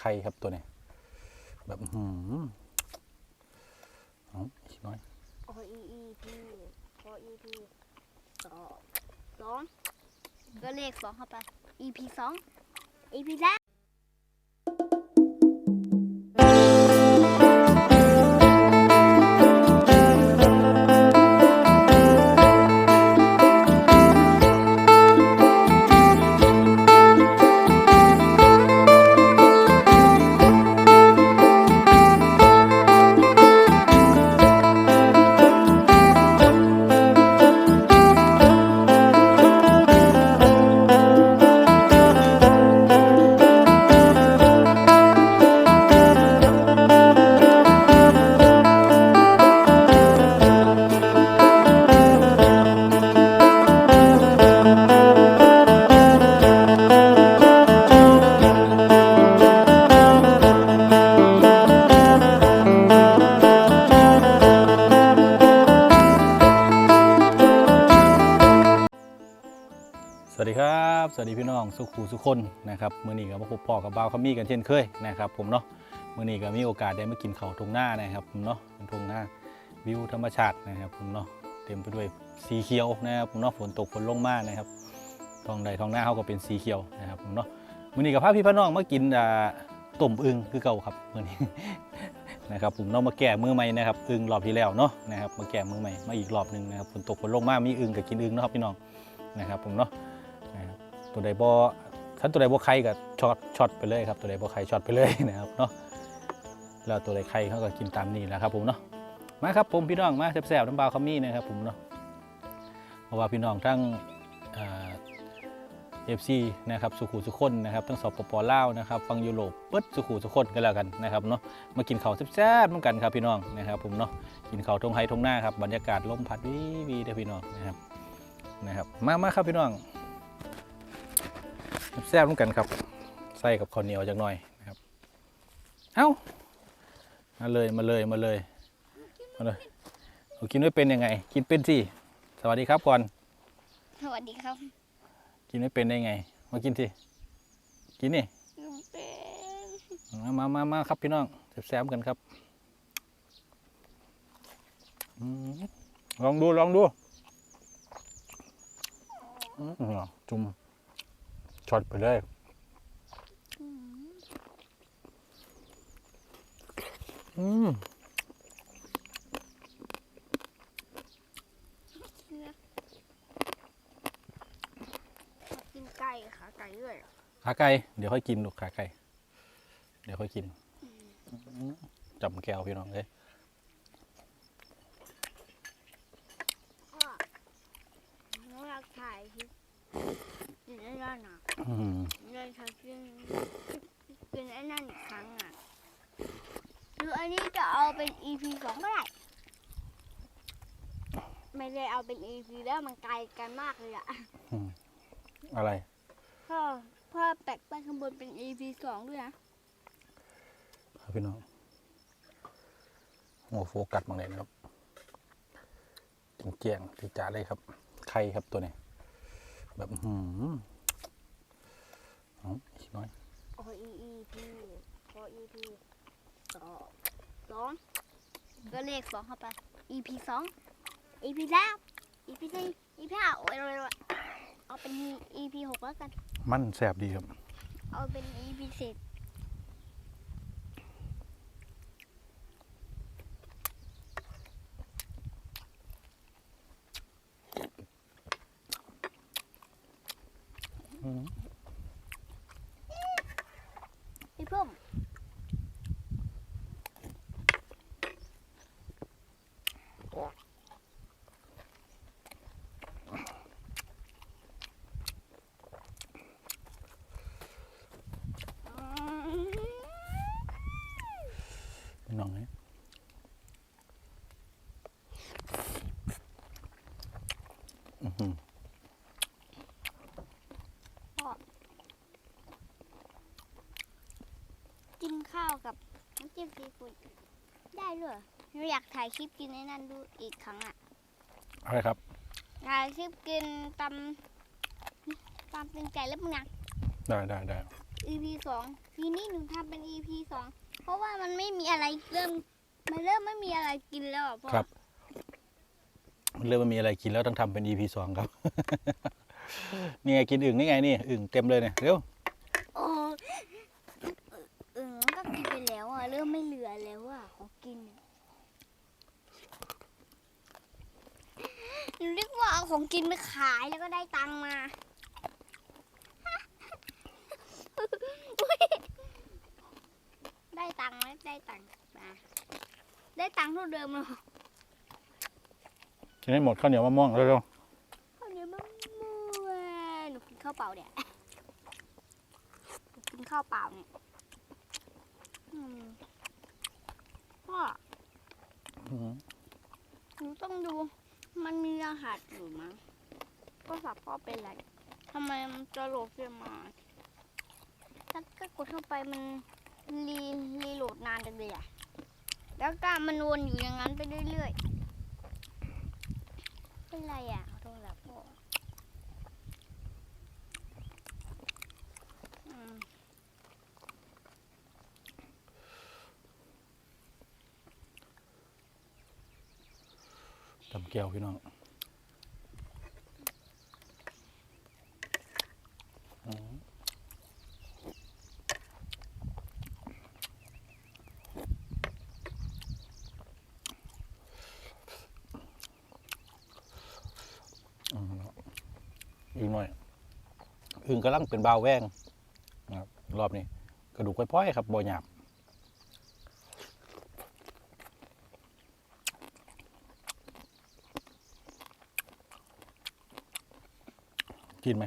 ไข่ครับตัวนี้แบบหืมเอาอีกน้อยโออีอีพีโออีพีสองสองก็เลขสองเข้าไปอีพีสองอีพีแร สุขูสุคนนะครับมื้อนี้ก็มาพบพ่อกับบ่าวขมี่กันเช่นเคยนะครับผมเนาะมื้อนี้ก็มีโอกาสได้มากินข้าวทงหน้านะครับผมเนาะเป็นทงหน้าวิวธรรมชาตินะครับผมเนาะเต็มไปด้วยสีเขียวนะครับผมเนาะฝนตกฝนลงมานะครับท้องใดท้องหน้าเขาก็เป็นสีเขียวนะครับผมเนาะมื้อนี้กับพาพี่พี่น้องมากินอ่าต้มอึ่งคือเก่าครับมื้อนี้นะครับผมเนาะมาแก้มือใหม่นะครับอึ่งรอบที่แล้วเนาะนะครับมาแก้มือใหม่มาอีกรอบหนึ่งนะครับฝนตกฝนลงมามีอึ่งกับกินอึ่งนะครับพี่น้องนะครับผมเนาะนะครับ ตัวใดบอถ้าตัวใดบอไข่ก็ช็อตช็อตไปเลยครับ ตัวใดบอไข่ช็อตไปเลยนะครับเนาะแล้วตัวใดไข่เขาก็กินตามนี้แหละครับผมเนาะมาครับผมพี่น้องมาแซ่บๆน้ำเบาขมิ้นนะครับผมเนาะเพราะว่าพี่น้องทั้งเอฟซีนะครับสุขุสุคนนะครับทั้งสบปปลาวนะครับฟังยุโรปเปิดสุขุสุคนกันแล้วกันนะครับเนาะมากินข้าวแซ่บๆเหมือนกันครับพี่น้องนะครับผมเนาะกินข้าวทงไฮทงหน้าครับบรรยากาศลมพัดวีวีเด้อพี่น้องนะครับนะครับมามาครับพี่น้อง แซ่บๆเหมือนกันครับ ใส่กับข้าวเหนียวจักหน่อยนะครับ เอ้า มาเลยมาเลยมาเลยมาเลยเอากินไม่เป็นยังไง กินเป็นสิ สวัสดีครับก่อน สวัสดีครับ กินไม่เป็นได้ไง มากินสิ กินนี่เป็นมามามามาครับพี่น้องแซ่บๆกันครับอืมลองดูลองดูอืมจุ่ม ช็อตไปเลยอืมกินไก่ขาไก่ด้วยขาไก่เดี๋ยวค่อยกินลูกขาไก่เดี๋ยวค่อยกินจับแก้วพี่น้องเลย น้องอยากถ่ายคลิป กินไอ้นั่นอะอืมเลยค่ะกินกินไอ้นั่นอีกครั้งอะหรืออันนี้จะเอาเป็น EP สองก็ได้ไม่ได้เอาเป็น EP แล้วมันไกลกันมากเลยอะอะไร พ่อพ่อแปะไปข้างบนเป็น EP สองด้วยนะครับพี่น้องโอ้โฟกัสมากเลยนะครับเจียงๆที่จ๋าเลยครับไข่ครับตัวนี้ แบบอื้อหืมเอาอีกน้อยโอ EP โอ EP สองสองก็เลขสองเข้าไป EP สอง EP แล้ว EP สี่ EP ห้าโอ้ยโอ้ยโอ้ยเอาเป็น EP หกแล้วกัน มันแสบดีครับ เอาเป็น EP สิบ อืม พี่พุ่ม พี่น้องเนี่ยอื้อหือ กินข้าวกับน้ำ จิ้มซีฟู้ดได้ด้วยหนูอยากถ่ายคลิปกินในนั้นดูอีกครั้งอะอะไรครับถ่ายคลิปกินตำตำเป็นไก่แล้วมึงนะได้ได้ได้ EP สองทีนี้หนูทำเป็น EP สองเพราะว่ามันไม่มีอะไรเริ่มมันเริ่มไม่มีอะไรกินแล้วอะพ่อครับเริ่มมันมีอะไรกินแล้วต้องทำเป็น EP สองครับ นี่ไงกินอึ่งนี่ไงนี่อึ่งเต็มเลยเนี่ยเร็ว โอ้เออก็กินไปแล้วอะ เริ่มไม่เหลือแล้วอะของกินเนี่ยหนูเรียกว่าเอาของกินไปขายแล้วก็ได้ตังค์มาได้ตังค์ไหมได้ตังค์มาได้ตังค์เท่าเดิมเลยกินให้หมดข้าวเหนียวมะม่วงเร็วข้าวเหนียวมะม่วงหนูกินข้าวเปล่าเนี่ยหนูกินข้าวเปล่าเนี่ยอืม พ่ออืมหนูต้องดู มันมีรหัสอยู่มั้งโทรศัพท์พ่อเป็นไรทำไมมันจะโหลดขึ้นมาถ้าก็กดเข้าไปมันรีรีโหลดนานจังเลยอะแล้วก็มันวนอยู่อย่างนั้นไปเรื่อยๆ เป็นไรอะโทรศัพท์พ่ออืม ตำ แก้วพี่น้องอีกหน่อยอึ่งกำลังเป็นบาวแวงนะครับรอบนี้ กระดูกค่อยๆครับบ่หยาบ กินไหม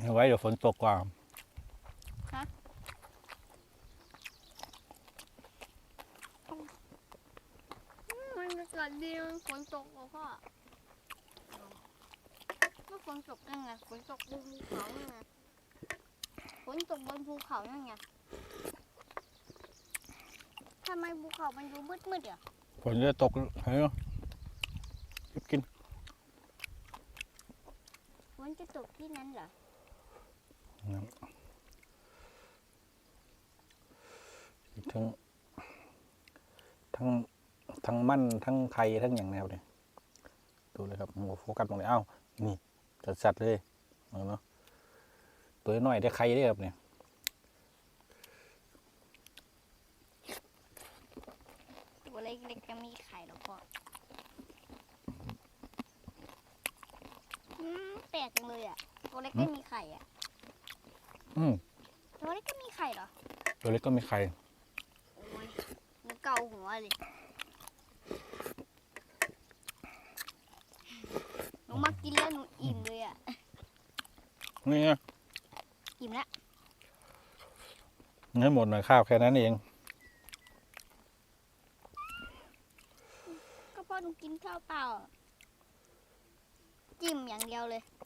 เอาไว้เดี๋ยวฝนตกกว่า มันจะเกิดดีมันฝนตกเหรอพ่อเมื่อฝนตกยังไงฝนตกบนภูเขายังไงฝนตกบนภูเขายังไงทำไมภูเขามันดูมืดๆอะ ฝน จะตกเฮ้ยรีบกินฝนจะตกที่นั้นเหรอทั้งทั้งทั้งมันทั้งไข่ทั้งอย่างแนวเนี่ยดูเลยครับโอ้โหโฟกัสตรงนี้อ้าวนี่จัดสัดเลยเอาเนาะตัวน้อยได้ไข่ได้ครับเนี่ย ตัวเล็กๆจะมีไข่เหรอพ่ออืมแปลกจัง เลยอะ ตัวเล็กก็มีไข่อะ อืมตัวเล็กก็มีไข่เหรอ ตัวเล็กก็มีไข่โอ้ยหนูเกาหัวเลยหนูมากินแล้วหนูอิ่มเลยอะ นี่ไงอิ่มแล้วให้หมดหน่อยข้าวแค่นั้นเอง ก็เพราะหนูกินข้าวเปล่าอะจิ้มอย่างเดียวเลยหนู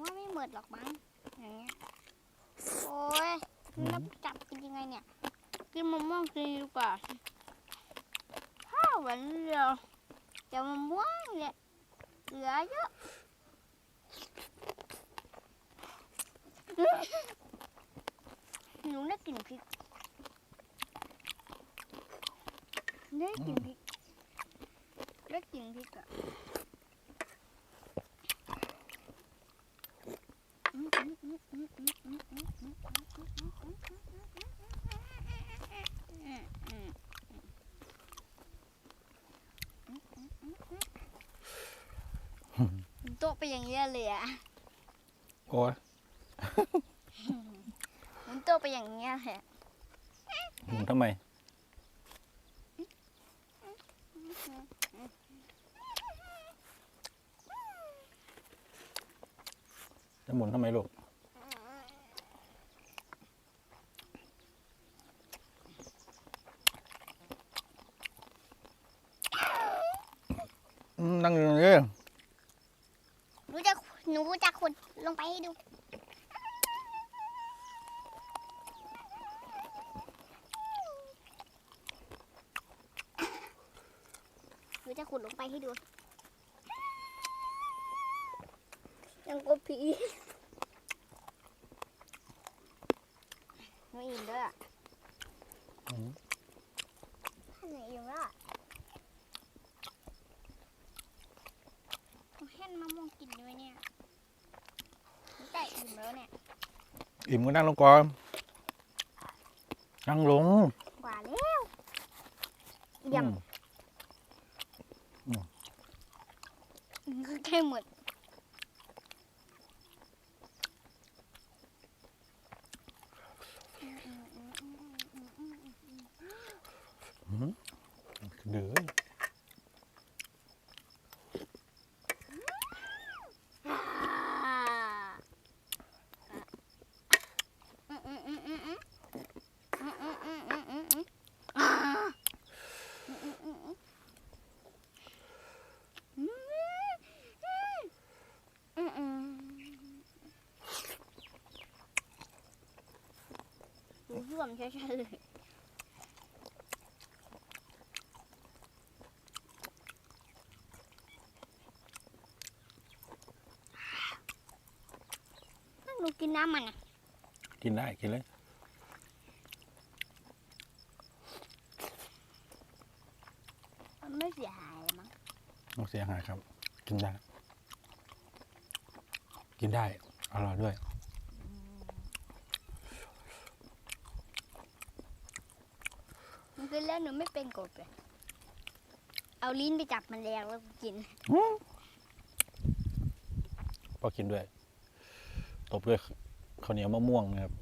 ว่าไม่หมดหรอกมั้งอย่างเงี้ยโอ้ยอืมแล้วจับกินยังไงเนี่ยกินมะม่วงกินดีกว่าข้าวหวานเดียวแต่มะม่วงเนี่ยเหลือเยอะหนูได้กลิ่นพริกได้กลิ่นพริกได้กลิ่นพริกอะ โต๊ะไปอย่างเงี้ยเลยอะโอ้ยมันโต๊ะไปอย่างเงี้ยเลยอะหมุนทำไม จะหมุนทำไมลูก อืมนั่งอยู่ตรงนี้ หนูจะหนูจะขุดลงไป ให้ดู หนูจะขุดลงไปให้ดู ยังกบผีหนูอิ่มด้วยอะอืม ท่านไหนอิ่มแล้วอะผมเห็นมะม่วงกินด้วยเนี่ยหนูแต่ อิ่มแล้วเนี่ย อิ่มก็นั่งลงก่อน นั่งลงกว่าแล้วเยี่ยมอืมคือแค่หมด วมช้าๆเลยหนูกินน้ำมันอะ กินได้กินเลย มันไม่เสียหายหรอมั้งไม่เสียหายครับ กินได้ กินได้ อร่อยด้วย มัน กินแล้วหนูไม่เป็นกบเลย เอาลิ้นไปจับมันแล้วแล้วกินพอกินด้วย ตบด้วยข้าวเหนียวมะม่วงนะครับ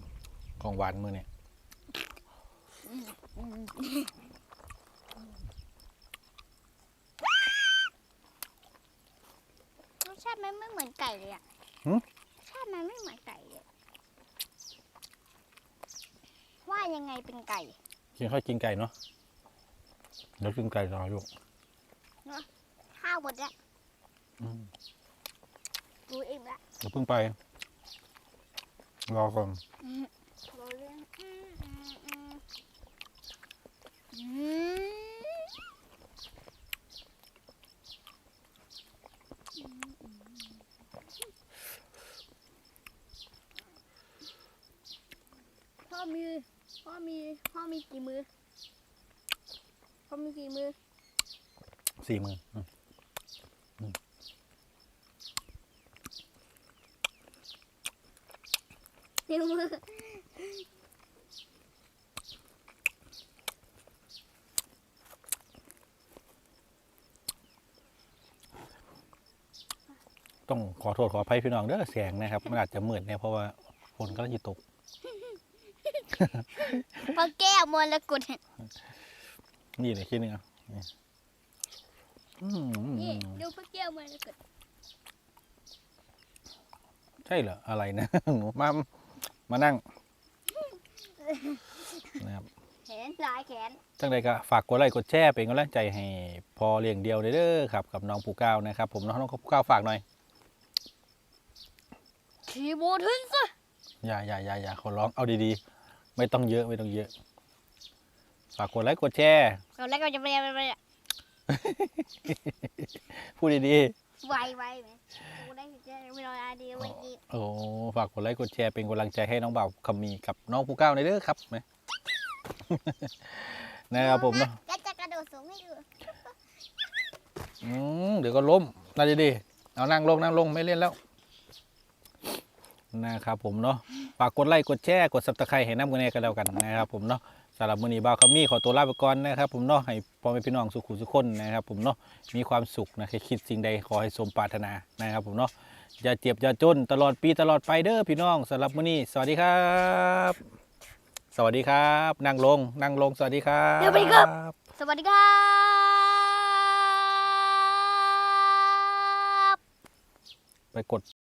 ของหวานมือเนี่ยรสชาติมันไม่เหมือนไก่เลยอะหึ รสชาติมันไม่เหมือนไก่เลย ว่ายังไงเป็นไก่ กินข้าวกินไก่เนาะเดี๋ยวกินไก่รอลูกข้าวหมดแล้วอืมดูอิ่มละเดี๋ยวเพิ่งไป รอก่อนรอเรื่องอืมอืมอืมอืมพ่อมี พ่อมีพ่อมีกี่มือพ่อมีกี่มือสี่มืออืมนิ้วมือต้องขอโทษขออภัยพี่น้องเด้อแสงนะครับ มันอาจจะมืดเนี่ยเพราะว่าฝนก็จะตก พอแก้วมรกตนี่เลยคิดนึงอะนี่อืมนี่ดูพระแก้วมรกตใช่เหรออะไรนะหนูมามานั่งนะครับแขนซ้ายแขนจังใดก็ฝากกดไลค์กดแชร์เป็นกำลังใจให้พอเลี้ยงเดียวเด้อครับ กับน้องปูก้าวนะครับ ผมน้องน้องปูก้าวฝากหน่อยขี่โบทึนซะอย่าอย่าอย่าอย่าขอร้องเอาดีๆ ไม่ต้องเยอะไม่ต้องเยอะ ฝากกดไลค์กดแชร์ก่อนแล้วก็จะไปไปไปพูดดีไวไวไหมกูได้จะไม่รออาดีไว้กินๆโอ้ฝากกดไลค์กดแชร์เป็นกำลังใจให้น้องบ่าวคำมีกับน้องปูก้าวในอยเด้อครับไหม นะครับผมเนาะก็จะกระโดดสูงให้ดูอืมเดี๋ยวก็ล้มน่าจะดีเอานั่งลงนั่งลงไม่เล่นแล้วนะครับผมเนาะ ฝากกดไลค์กดแชร์กดซับสไครต์ให้น้ำกันแน่กันแล้วกันนะครับผมเนาะสำหรับมือนี้บ่าวคำมีขอตัวลาไปก่อนนะครับผมเนาะให้พ่อแม่พี่น้องสุขุสุขคนนะครับผมเนาะมีความสุขนะให้คิดสิ่งใดขอให้สมปรารถนานะครับผมเนาะอย่าเจ็บอย่าจนตลอดปีตลอดไปเด้อพี่น้องสำหรับมื้อนี้สวัสดีครับ สวัสดีครับนั่งลงนั่งลงสวัสดีครับสวัสดีครับ สวัสดีครับไปกด